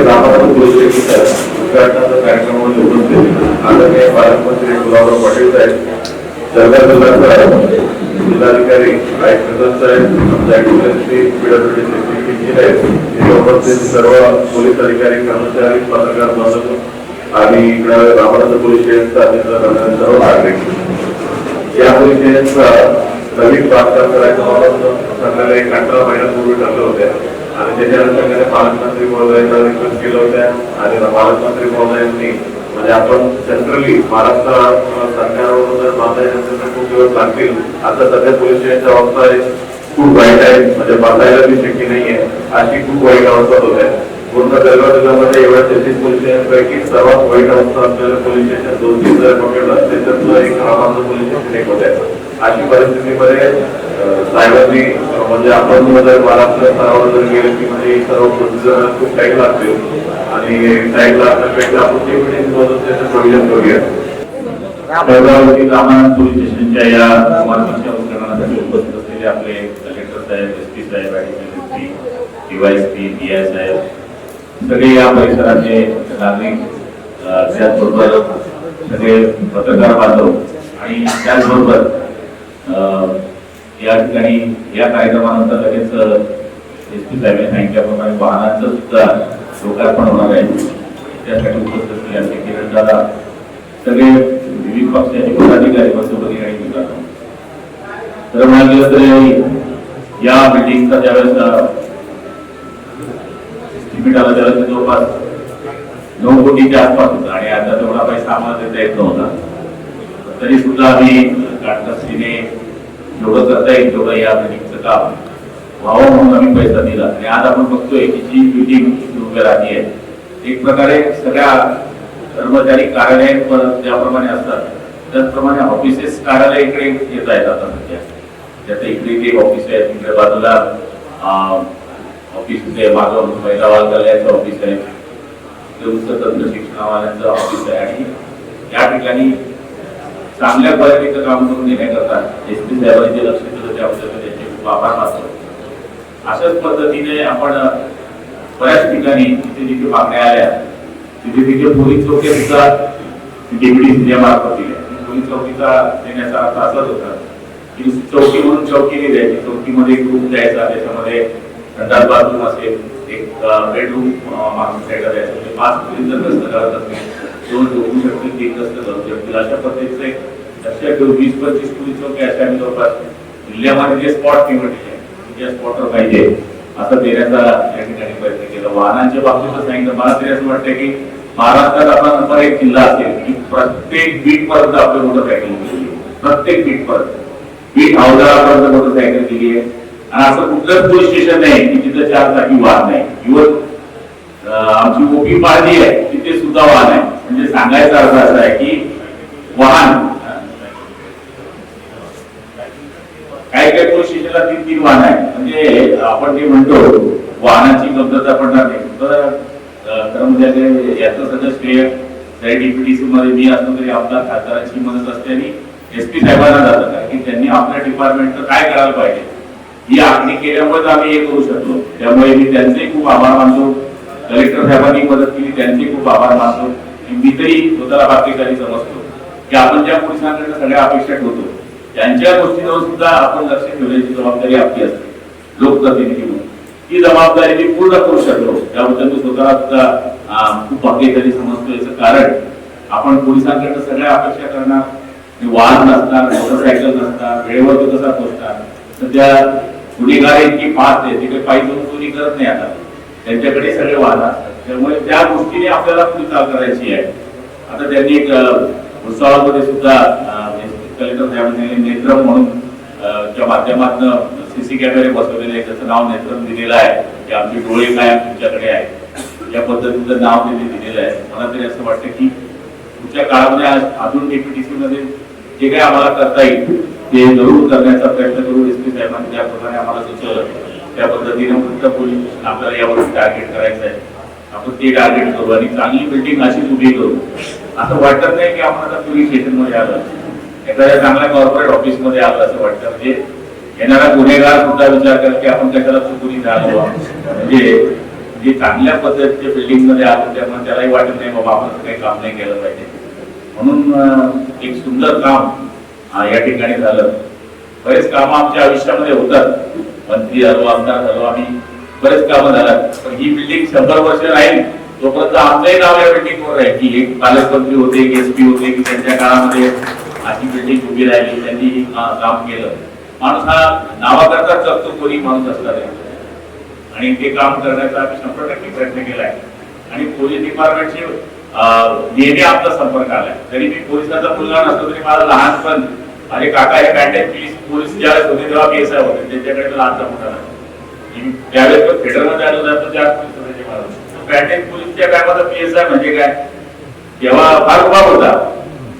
रामापूर गोष्टीचा उद्घाटनाचा कार्यक्रम निवडून दिले पालकमंत्री गुलाबराव पाटील साहेब सरकार जिल्ह्याचा जिल्हाधिकारी आयुक्त साहेब आमच्या ऍडव्होकेसी पीडब्ल्यूडी सेक्रेटरी इंजिनियर इथे सर्व पोलीस अधिकारी कर्मचारी पत्रकार बांधव आणि इकडं रामराज पोलीस स्टेशनचा सर्व नागरिक या पोलीस स्टेशनचा नवीन बांधकाम करायचं म्हणून एक अठरा महिन्यापूर्वी ठरलं होत्या. आणि त्याच्या अनुषंगाने पालकमंत्री महोदयांना रिक्वेस्ट केलं होत्या. आणि पालकमंत्री महोदयांनी म्हणजे आपण सेंट्रली महाराष्ट्र सरकारवरून जर बांधायचं असेल तर खूप दिवस लागतील. आता सध्या पोलीस स्टेशनच्या अवस्था खूप वाईट आहे. म्हणजे बांधायला बी शक्य नाहीये. अशी खूप वाईट अवस्था होत आहे. पूर्ण जळगाव जिल्ह्यामध्ये एवढ्या तेहतीस पोलीस स्टेशनपैकी सर्वात वाईट अवस्था असलेलं पोलीस स्टेशन दोन तीन जर पकडलं असते तर एक रामाचं पोलीस स्टेशन एक होत. आहे अशी परिस्थितीमध्ये साहेबांनी म्हणजे आपण जर महाराष्ट्र स्तरावर जर गेले की म्हणजे सर्व प्रोसिजर खूप टाईम लागते आणि टाईम लागण्यापेक्षा आपण ते पण मधून त्याचं प्रोविजन करूया जळगावची रामानंद पोलीस स्टेशनच्या या मार्गाच्या उपकरणासाठी उपस्थित असलेले आपले कलेक्टर साहेब एस पी साहेब ऍडिशनल एस पी डीवायएसपी आय साहेब सगळे या परिसराचे नागरिक त्याचबरोबर सगळे पत्रकार बांधव आणि त्याचबरोबर या ठिकाणी या कार्यक्रमानंतर लगेच एस पी साहेबांनी सांगितल्याप्रमाणे वाहनांचं सुद्धा लोकार्पण होणार आहे. त्यासाठी उपस्थित असलेले किरण दादा सगळे विविध पक्षाचे पदाधिकारी बंधुपती आणि विभाग तर म्हणायला तर या मिटिंगचा ज्यावेळेस तिकीट आला जवळपास नऊ कोटीच्या आसपास होता आणि आता तेवढा पैसा आम्हाला देता येत नव्हता तरी सुद्धा आम्ही काटकस्तीने जेवढं करता येईल तेवढं या मिटिंगचं काम. व्हावं म्हणून आम्ही पैसा दिला. आणि आज आपण बघतोय की जी मिटिंग उभ्या आहे एक प्रकारे सगळ्या कर्मचारी कार्यालय ज्याप्रमाणे असतात त्याचप्रमाणे ऑफिसेस कार्यालय इकडे येत आहेत आता सध्या. त्याचं इकडे एक ऑफिस आहे तिकडे बाजूला ऑफिस आहे मागं महिला वालकालयाचं ऑफिस आहे तिकडे उच्च तंत्र शिक्षणावाल्यांचं ऑफिस आहे. आणि या ठिकाणी चांगल्या क्वालिटीचं काम करून देण्याकरता एस पी साहेबांचे लक्ष दिलं त्याबद्दल त्यांचे खूप आभार मानतो. अशाच पद्धतीने आपण बऱ्याच ठिकाणी तिथे जिथे मागण्या आल्या. तिथे तिथे पोलीस चौकी सुद्धा डेप्युटी सीनियर मार्फत दिल्या. पोलीस चौकीचा देण्याचा अर्थ असाच होता की चौकी म्हणून चौकी नाही द्यायची. चौकीमध्ये एक रूम द्यायचा त्याच्यामध्ये संडास बाथरूम असेल एक बेडरूम मागून साईडला म्हणजे पाच पोलीस जर करत असतील दोन आपण नंबर एक जिल्हा प्रत्येक बीट पर्यंत आपली प्रत्येक बीट पर्यंत बीट हौदारापर्यंत मोटरसायकल पोलीस स्टेशन नाही, की तिथं चार चाकी वाहन नाही। आमची ओपी पाळली आहे तिथे सुद्धा वाहन आहे म्हणजे सांगायचा अर्थ असा आहे की वाहन काही काही पोलीस स्टेशनला तीन तीन वाहन आहे म्हणजे आपण जे म्हणतो वाहनाची कमतरता पडणार नाही. तर म्हणजे याचं सगळं श्रेय डीपीटीसी मध्ये मी असलो तरी आपल्या खासदारांची मदत असते आणि एस पी साहेबांना जातं. कारण की त्यांनी आपल्या डिपार्टमेंटचं काय करायला पाहिजे? ही आखणी केल्यामुळेच आम्ही हे करू शकलो. त्यामुळे मी त्यांचे खूप आभार मानतो. कलेक्टर साहेबांनी मदत केली त्यांचे खूप आभार मानतो. मी तरी स्वतःला बाकीकारी समजतो की आपण ज्या पोलिसांकडे सगळ्या अपेक्षा ठेवतो त्यांच्या गोष्टींवर सुद्धा आपण लक्ष ठेवण्याची जबाबदारी आपली असते लोकप्रतिनिधी म्हणून. ही जबाबदारी मी पूर्ण करू शकलो त्याबद्दल मी स्वतःला सुद्धा खूप भाग्यशाली समजतो याचं कारण आपण पोलिसांकडे सगळ्या अपेक्षा करणार वाहन नसतात मोटरसायकल नसतात वेळेवर तो कसा पोहोचतात सध्या गुन्हेगार इतकी फास्ट आहे तिकडे पायी जाऊन चोरी करत नाही आता. त्यांच्याकडे सगळे वाद असतात. त्यामुळे त्या गोष्टीने आपल्याला पुढे चाल करायची आहे. आता त्यांनी एक उत्सवामध्ये सुद्धा कलेक्टर साहेबांनी नेत्रम म्हणून च्या माध्यमातून सीसी कॅमेरे बसवलेले आहेत त्याचं नाव नेत्रम दिलेलं आहे. की आमचे डोळे काय तुमच्याकडे आहे. या पद्धतीचं नाव त्यांनी दिलेलं आहे. मला तरी असं वाटतं की पुढच्या काळामध्ये अजून डीपीटीसी मध्ये जे काही आम्हाला करता येईल ते जरूर करण्याचा प्रयत्न करू एस पी साहेबांनी. ज्याप्रमाणे आम्हाला सुचवलं त्या पद्धतीने मुक्त पोलीस आपल्याला यावर्षी टार्गेट करायचं आहे. आपण ते टार्गेट करू आणि चांगली बिल्डिंग अशीच उभी करू. असं वाटत नाही की आपण आता पोलीस स्टेशनमध्ये आलो. एखाद्या चांगल्या कॉर्पोरेट ऑफिसमध्ये आलं असं वाटतं. म्हणजे येणारा गुन्हेगार सुद्धा विचार करेल की आपण कशाला चुकून झालो म्हणजे जे चांगल्या पद्धतीच्या बिल्डिंगमध्ये आलो त्यामुळे त्यालाही वाटत नाही बाबा आपण काही काम नाही केलं पाहिजे. म्हणून एक सुंदर काम या ठिकाणी झालं. बरेच कामं आमच्या आयुष्यामध्ये होतात. मंत्री झालो आमदार झालो आम्ही बरेच कामं झातात पण ही बिल्डिंग शंभर वर्ष राहील. तोपर्यंत आमचंही नाव या बिल्डिंगवर आहे की एक पालकमंत्री होते एक एस पी होते की त्यांच्या काळामध्ये अशी बिल्डिंग उभी राहिली. त्यांनी काम केलं. माणूस हा नावाकरता असतो कोणी माणूस असला आणि ते काम करण्याचा आम्ही शंभर टक्के प्रयत्न केलाय. आणि पोलीस डिपार्टमेंटशी नेहमी आपला संपर्क आलाय. जरी मी पोलिसाचा मुलगा नसतो तरी माझं लहानपण माझे काका हे पॅन्टेज पोलीस पोलीस ज्यावेळेस होते तेव्हा पी एस आय होते. त्यांच्याकडे मी लहानचा मोठा झाला. मी तो फेडरमध्ये आलो जातो त्या पोलीस पोलीसच्या कामाचा पी एस आय म्हणजे काय? तेव्हा फार उभा होता.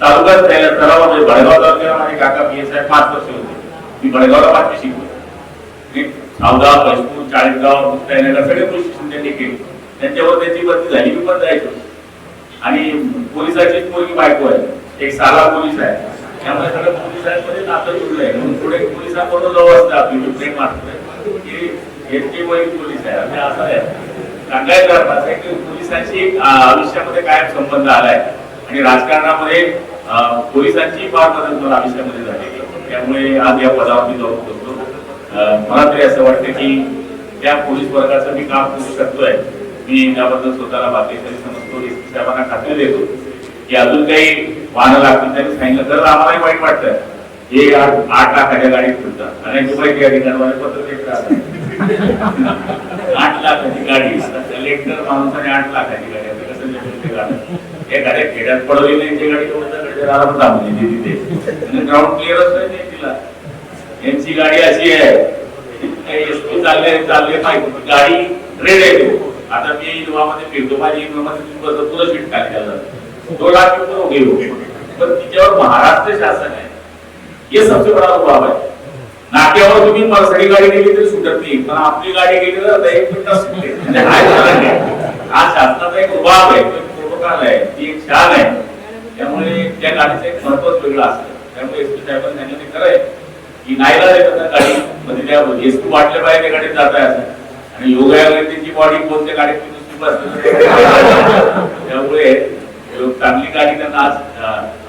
तालुकाच त्याला सरावामध्ये म्हणजे भडगाव तालुक्याला माझे काका पी एस आय पाच वर्ष होते. मी भडगावला पाचवी शिकलो. सावगाव बसपूर चाळीसगाव मुक्ताईनगर सगळे पोलीस स्टेशन त्यांनी केले. त्यांच्यावर त्यांची बदली झाली मी पण जायचो. आणि पोलिसाची मुलगी बायको आहे. एक साला पोलीस आहे. त्यामुळे सगळं पोलिसांमध्ये नातं जुळलं आहे म्हणून पुढे पोलिसांबरोबर जवळ असतं आपली मी प्रेम मानतोय की एसटी वैल पोलीस आहे. आम्ही असं आहे. सांगायचं अर्थ असं आहे की पोलिसांशी एक, आयुष्यामध्ये कायम संबंध आलाय. आणि राजकारणामध्ये पोलिसांची फार मदत मला आयुष्यामध्ये झालेली त्यामुळे आज या पदावर मी जाऊ शकतो मला तरी असं वाटतं की त्या पोलीस वर्गाचं मी काम करू शकतोय. मी याबद्दल स्वतःला बातमी तरी समजतो साहेबांना खात्री देतो. की अजून काही वाहनं लागतील त्यांनी सांगितलं. तर आम्हालाही वाईट वाटतं हे आठ आठ लाखाच्या गाडीत फिरतात. आणि दुबईच्या ठिकाणी पत्र देत आठ लाखाची गाडी. आता कलेक्टर माणसाने आठ लाखाची गाडी आता कसं एखाद्या गाड्या खेड्यात पडवली नाही ते गाडी आराम थांबली ती तिथे. ग्राउंड क्लिअरच नाही तिला. यांची गाडी अशी आहे. एसटी चालले चालले पाहिजे. गाडी रेड आहे. आता मी युवामध्ये फिरतो. माझी युवामध्ये तुला सीट खाली झालं दो लाख रुपये हो गए हो पण तिच्यावर महाराष्ट्र शासन आहे. हे सबसे बडा प्रभाव आहे. नाक्यावर तुम्ही मर्सडी गाडी गेली तरी सुटत नाही. पण आपली गाडी गेली तर एक मिनिट सुटते. म्हणजे हा हा शासनाचा एक उभाव आहे. तो प्रोटोकॉल आहे. ती एक शान आहे. त्यामुळे त्या गाडीचं एक महत्वच वेगळं असतं. त्यामुळे एस पी साहेबांनी सांगितलं खरं आहे की नाही देतात गाडी मध्ये त्या एस पी वाटल्या पाहिजे त्या गाडीत जात आहे असं. आणि योगायोगाने त्यांची बॉडी कोणत्या गाडीत त्यामुळे योग चांगली गाडी त्यांना आज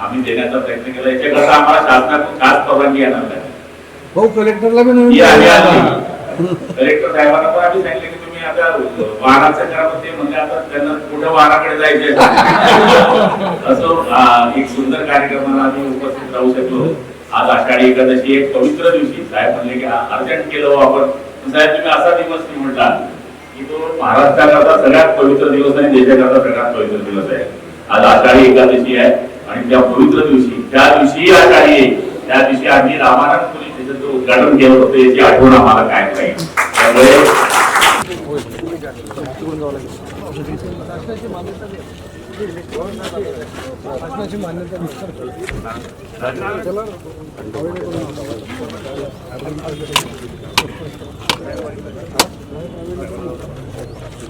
आम्ही देण्याचा प्रयत्न केला. याच्याकरता आम्हाला शासनाकडून खास परवानगी येणार नाही. हो कलेक्टरला बी नवीन. कलेक्टर साहेबांना पण आम्ही सांगितलं की तुम्ही आता वाहनाचं करा ते म्हणजे आता त्यांना कुठं वाहनाकडे जायचे असं एक सुंदर कार्यक्रमाला आम्ही उपस्थित राहू शकलो. आज आषाढी एकादशी एक पवित्र दिवशी. साहेब म्हणले की अर्जंट केलं हो आपण. पण साहेब तुम्ही असा दिवस नाही म्हटला की तो महाराष्ट्राकरता सगळ्यात पवित्र दिवस आणि देशाकरता सगळ्यात पवित्र दिवस आहे. आज आषाढी एकादशी आहे आणि त्या पवित्र दिवशी त्या दिवशी आषाढी आहे. त्या दिवशी आम्ही रामानंद पोलीस स्टेशनचं उद्घाटन केलं होतं याची आठवण आम्हाला काय पाहिजे त्यामुळे शासनाची मान्यता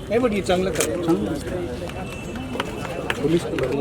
नाही बट हे चांगलं करेल पोलीस हे बघा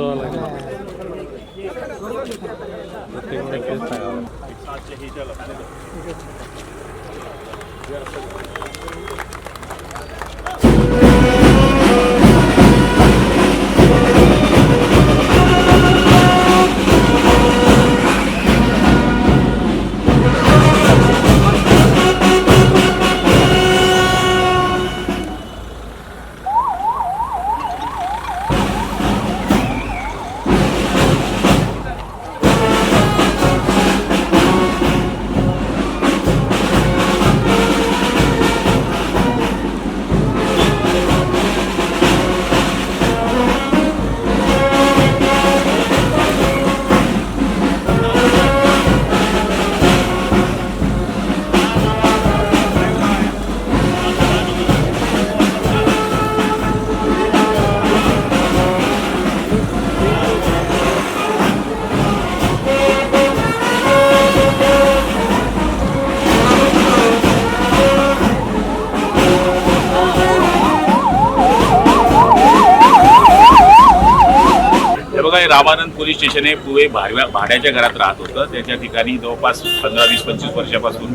हे रामानंद पोलीस स्टेशन हे पुढे भाड्या भाड्याच्या घरात राहत होतं. त्याच्या ठिकाणी जवळपास पंधरा वीस पंचवीस वर्षापासून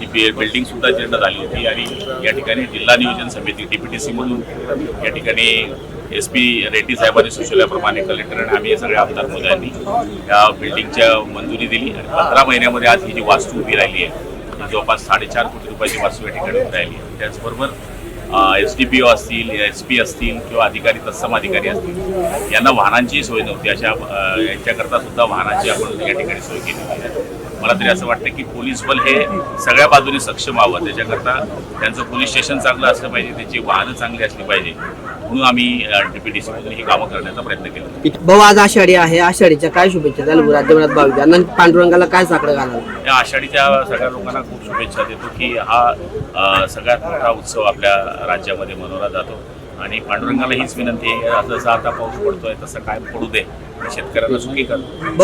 ती बि- बिल्डिंग सुद्धा जीर्ण झाली होती आणि या ठिकाणी जिल्हा नियोजन समिती डीपीटीसी म्हणून या ठिकाणी एस पी रेड्डी साहेबांनी सुचवल्याप्रमाणे कलेक्टर आणि आम्ही सगळे आमदार मुलांनी या बिल्डिंगच्या मंजुरी दिली आणि पंधरा महिन्यामध्ये आज ही जी वास्तू उभी राहिली आहे जवळपास साडेचार कोटी रुपयाची वास्तू या ठिकाणी उभी राहिली आहे. त्याचबरोबर एस डी पी ओ असतील एस पी असतील किंवा अधिकारी तत्सम अधिकारी असतील यांना वाहनांची सोय नव्हती. अशा यांच्याकरता सुद्धा वाहनांची आपण या ठिकाणी सोय केली आहे. मला तरी असं वाटतं की पोलीस बल हे सगळ्या बाजूने सक्षम व्हावं. त्याच्याकरता त्यांचं पोलीस स्टेशन चांगलं असलं पाहिजे त्याची वाहनं चांगली असली पाहिजे म्हणून आम्ही डीपीडीसी मधून ही कामं करण्याचा प्रयत्न केला. भाऊ आज आषाढी आहे. आषाढीच्या काय शुभेच्छा त्याला राज्यभरात भाविक पांडुरंगाला काय साकडं घालावं या आषाढीच्या सगळ्या लोकांना खूप शुभेच्छा देतो की हा सगळ्यात मोठा उत्सव आपल्या राज्यामध्ये मनवला जातो. आणि पांडुरंगाला हीच विनंती आहे जसं आता पाऊस पडतोय तसं काय पडू दे. शेतकऱ्यांना सुखी करतो